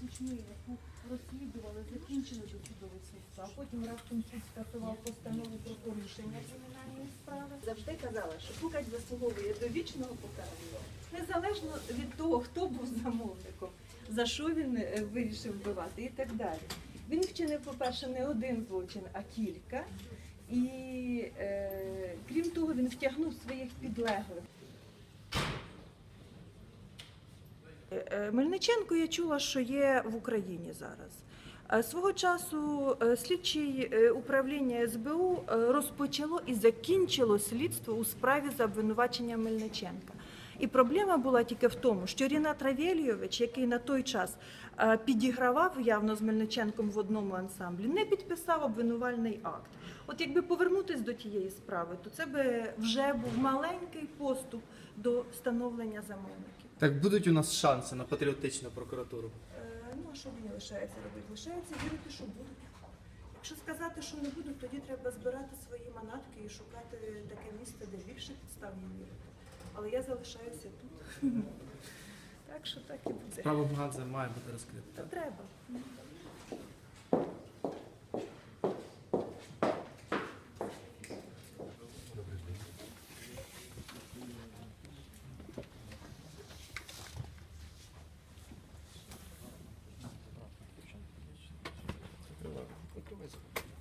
кучмі, яку розслідували, закінчили досудове слідство, а потім раптом суд скасував постанову про порушення кримінальної справи. Завжди казала, що Пукач заслуговує до вічного покарання, незалежно від того, хто був замовником, за що він е, вирішив вбивати і так далі. Він вчинив, по-перше, не один злочин, а кілька. І е, крім того, він втягнув своїх підлеглих. Е, Мельниченко я чула, що є в Україні зараз. Е, Свого часу е, слідчі е, управління СБУ е, розпочало і закінчило слідство у справі за обвинувачення Мельниченка. І проблема була тільки в тому, що Рінат Равєлійович, який на той час е, підігравав явно з Мельниченком в одному ансамблі, не підписав обвинувальний акт. От якби повернутися до тієї справи, то це би вже був маленький поступ до встановлення замовників. Так будуть у нас шанси на патріотичну прокуратуру. Е, Ну, а що мені лишається робити? Лишається вірити, що будуть. Якщо сказати, що не будуть, тоді треба збирати свої манатки і шукати таке місце, де більше підстав є вірити. Але я залишаюся тут. Так що так і буде. Справа Бганзе має бути розкрита. Та треба. Закривай.